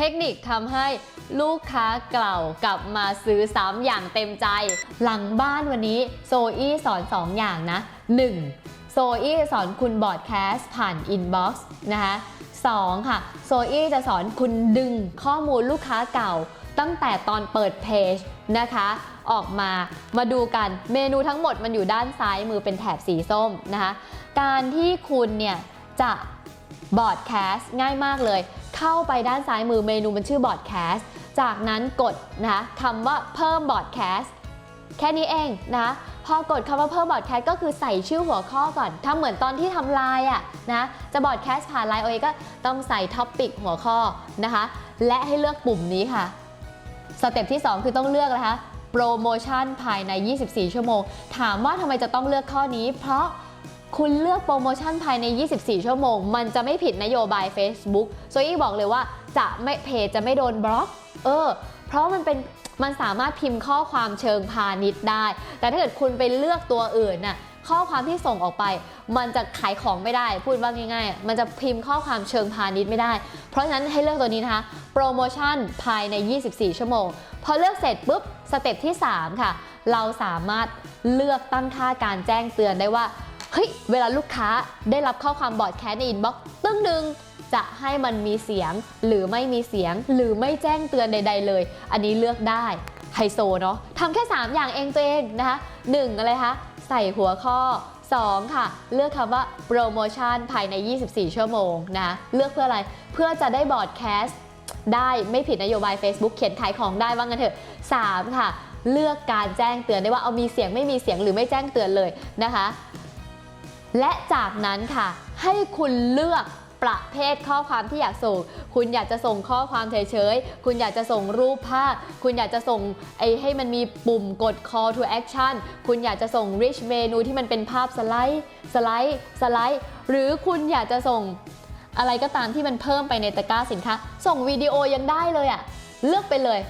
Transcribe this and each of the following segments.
เทคนิคทำให้ลูกค้าเก่ากลับมาซื้อซ้ำอย่างเต็มใจ หลังบ้านวันนี้โซอี้สอน 2 อย่างนะ 1. โซอี้สอนคุณบอร์ดแคสต์ผ่านอินบ็อกซ์นะคะ2ค่ะโซอี้จะสอนคุณดึงข้อมูลลูกค้าเก่า ตั้งแต่ตอนเปิดเพจนะคะ ออกมามาดูกันเมนูทั้งหมดมันอยู่ด้านซ้ายมือเป็นแถบสีส้มนะคะ การที่คุณเนี่ยจะ บอร์ดแคสต์ง่ายมากเลย เข้าไปด้านซ้ายมือเมนูมันชื่อบอร์ดแคสต์จากนั้นกดนะคะคำว่าเพิ่มบอร์ดแคสต์แค่นี้เองนะพอกดคำว่าเพิ่มบอร์ดแคสต์ก็คือใส่ชื่อหัวข้อก่อนทำเหมือนตอนที่ทำไลน์อะนะจะบอร์ดแคสต์ผ่านไลน์โอเอก็ต้องใส่ท็อปปิกหัวข้อนะคะ และให้เลือกปุ่มนี้ค่ะสเต็ปที่ 2 คือต้องเลือกนะคะโปรโมชั่นภายใน 24 ชั่วโมง ถามว่าทำไมจะต้องเลือกข้อนี้ เพราะ คุณเลือกโปรโมชั่นภายใน 24 ชั่วโมง มันจะไม่ผิดนโยบาย Facebook โซอี้บอกเลยว่าจะไม่เพจจะไม่โดนบล็อก เออ เพราะมันเป็นมันสามารถพิมพ์ข้อความเชิงพาณิชย์ได้ แต่ถ้าเกิดคุณไปเลือกตัวอื่นน่ะข้อความที่ส่งออกไป มันจะขายของไม่ได้ พูดว่าง่ายๆ มันจะพิมพ์ข้อความเชิงพาณิชย์ไม่ได้ เพราะฉะนั้นให้เลือกตัวนี้นะคะโปรโมชั่นภายใน 24 ชั่วโมง พอเลือกเสร็จปุ๊บสเต็ปที่ 3 ค่ะ เราสามารถเลือกตั้งค่าการแจ้งเตือนได้ว่า เฮ้ย เวลาลูกค้าได้รับข้อความบอดแคสในอินบ็อกซ์ตึ้งหนึ่งจะให้มันมีเสียงหรือไม่มีเสียงหรือไม่แจ้งเตือนใด ๆ เลย อันนี้เลือกได้ไฮโซเนาะทำแค่ 3 อย่างเองตัวเองนะคะ 1 อะไรคะใส่หัวข้อ 2 ค่ะ เลือกคำว่าโปรโมชั่นภายใน 24 ชั่วโมงนะเลือกเพื่ออะไรเพื่อจะได้บอร์ดแคสต์ได้ไม่ผิดนโยบาย Facebook เขียนขายของได้ว่างั้นเถอะ 3 ค่ะ เลือกการแจ้งเตือนได้ว่าเอามีเสียงไม่มีเสียงหรือไม่แจ้งเตือนเลยนะคะ และจากนั้นค่ะ ให้คุณเลือกประเภทข้อความที่อยากส่ง คุณอยากจะส่งข้อความเฉยๆ คุณอยากจะส่งรูปภาพ คุณอยากจะส่งไอ้ให้มันมีปุ่มกด call to action คุณอยากจะส่ง rich menu ที่มันเป็นภาพสไลด์ สไลด์ สไลด์ หรือคุณอยากจะส่งอะไรก็ตามที่มันเพิ่มไปในตะกร้าสินค้า ส่งวิดีโอยังได้เลยอะเลือกไปเลย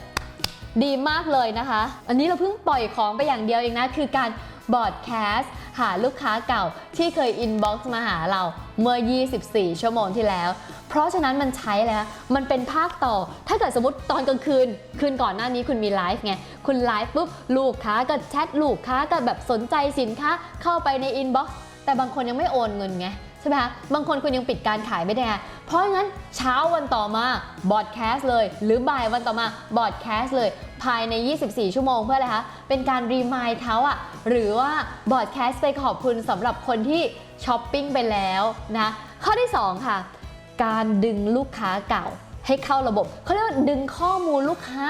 ดีมากเลยนะคะ อันนี้เราเพิ่งปล่อยของไปอย่างเดียวเองนะ คือการ บอร์ดแคสต์หาลูกค้าเก่าที่เคยอินบ็อกซ์มาหาเราเมื่อ 24 ชั่วโมงที่แล้ว เพราะฉะนั้นมันใช้แล้ว มันเป็นภาคต่อ ถ้าเกิดสมมติตอนกลางคืน คืนก่อนหน้านี้คุณมีไลฟ์ไง คุณไลฟ์ปุ๊บ ลูกค้าก็แชทลูกค้าก็แบบสนใจสินค้าเข้าไปในอินบ็อกซ์แต่บางคนยังไม่โอนเงินไง ใช่ไหมคะบางคนคุณยังปิดการขายไม่ได้ เพราะงั้นเช้าวันต่อมาบอดแคสต์เลย หรือบ่ายวันต่อมาบอดแคสต์เลย ภายใน 24 ชั่วโมงเพื่ออะไรคะ เป็นการรีมายเขาอะหรือว่าบอดแคสต์ไปขอบคุณสำหรับคนที่ช้อปปิ้งไปแล้วนะ ข้อที่ 2 ค่ะ การดึงลูกค้าเก่า ให้เข้าระบบเขาเรียกว่าดึงข้อมูลลูกค้า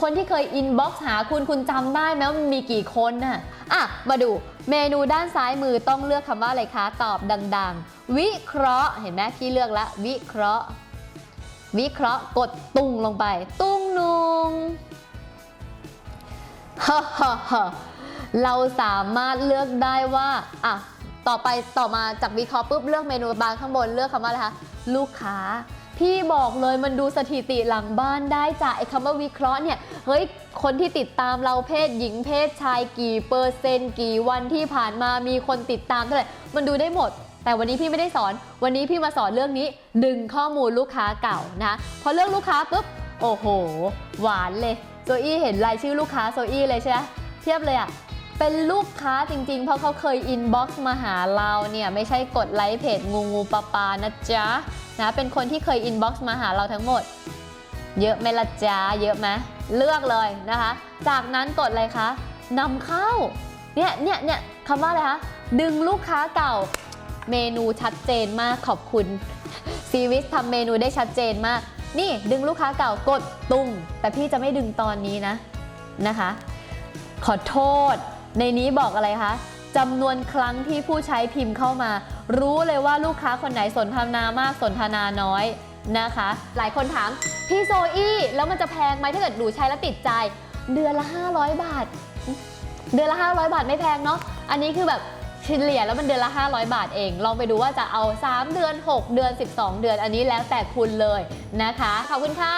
คนที่เคยอินบ็อกซ์หาคุณคุณจำได้ไหมว่ามันมีกี่คนน่ะอะ มาดูเมนูด้านซ้ายมือต้องเลือกคำว่าอะไรคะ ตอบดัง ๆ วิเคราะห์เห็นไหมพี่เลือกแล้ววิเคราะห์ วิเคราะห์กดตุ้งลงไป ตุ้งนุงฮ่าฮ่าฮ่าเราสามารถเลือกได้ว่าอะต่อไปต่อมาจากวิเคราะห์ปุ๊บเลือกเมนูบางข้างบนเลือกคำว่าอะไรคะลูกค้า พี่บอกเลยมันดูสถิติหลังบ้านได้จากไอ้คำว่าวิเคราะห์เนี่ยเฮ้ยคนที่ติดตามเราเพศหญิงเพศชายกี่เปอร์เซนต์กี่วันที่ผ่านมามีคนติดตามเท่าไหร่มันดูได้หมด แต่วันนี้พี่ไม่ได้สอน วันนี้พี่มาสอนเรื่องนี้ดึงข้อมูลลูกค้าเก่านะพอเลือกลูกค้าปุ๊บโอ้โห หวานเลยโซอี้เห็นรายชื่อลูกค้าโซอี้เลยใช่ไหมเทียบเลยอะ เป็นลูกค้าจริงๆ เพราะเขาเคยอินบ็อกซ์มาหาเราเนี่ย ไม่ใช่กดไลค์เพจงูงูปลาปานะจ๊ะนะเป็นคนที่เคยอินบ็อกซ์มาหาเราทั้งหมด เยอะไหมละจ๊ะเยอะไหมเลือกเลยนะคะ จากนั้นกดอะไรคะนำเข้าเนี่ยเนี่ยเนี่ยคำว่าอะไรคะดึงลูกค้าเก่าเมนูชัดเจนมากขอบคุณซีวิสทำเมนูได้ชัดเจนมาก นี่ดึงลูกค้าเก่ากดตุ้มแต่พี่จะไม่ดึงตอนนี้นะนะคะ ขอโทษ ในนี้บอกอะไรคะจำนวนครั้งที่ผู้ใช้พิมพ์เข้ามา รู้เลยว่าลูกค้าคนไหนสนทนามากสนทนาน้อยนะคะ หลายคนถามพี่โซอี้แล้วมันจะแพงไหมถ้าเกิดหนูใช้แล้วติดใจ เดือนละ 500 บาท เดือนละ 500 บาทไม่แพงเนาะอันนี้คือแบบเฉลี่ยแล้วมันเดือนละ 500 บาทเอง ลองไปดูว่าจะเอา 3 เดือน 6 เดือน 12 เดือนอันนี้แล้วแต่คุณเลยนะคะขอบคุณค่ะ